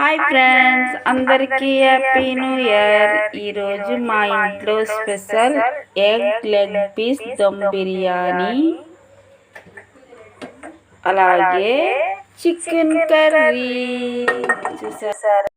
Hi friends అందరికీ happy new year ఈరోజు మా ఇంట్లో special egg leg piece dum biryani అలాగే చికెన్ కర్రీ చూసారు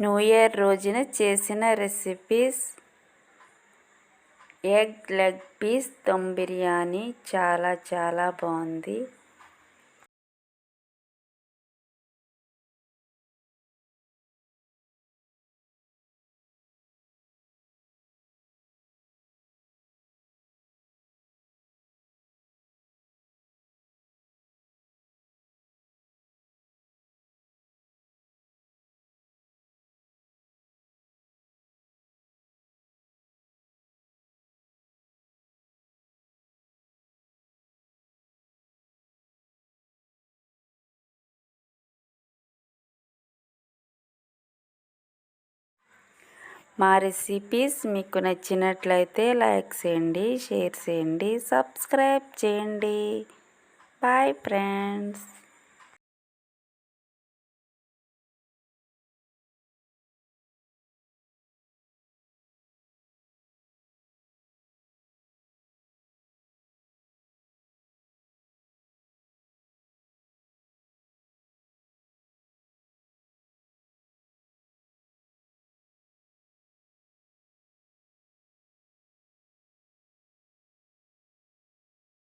న్యూ ఇయర్ రోజున చేసిన recipes egg leg piece dum biryani చాలా చాలా బాగుంది. మా రెసిపీస్ మీకు నచ్చినట్లయితే లైక్ చేయండి షేర్ చేయండి సబ్స్క్రైబ్ చేయండి. Bye friends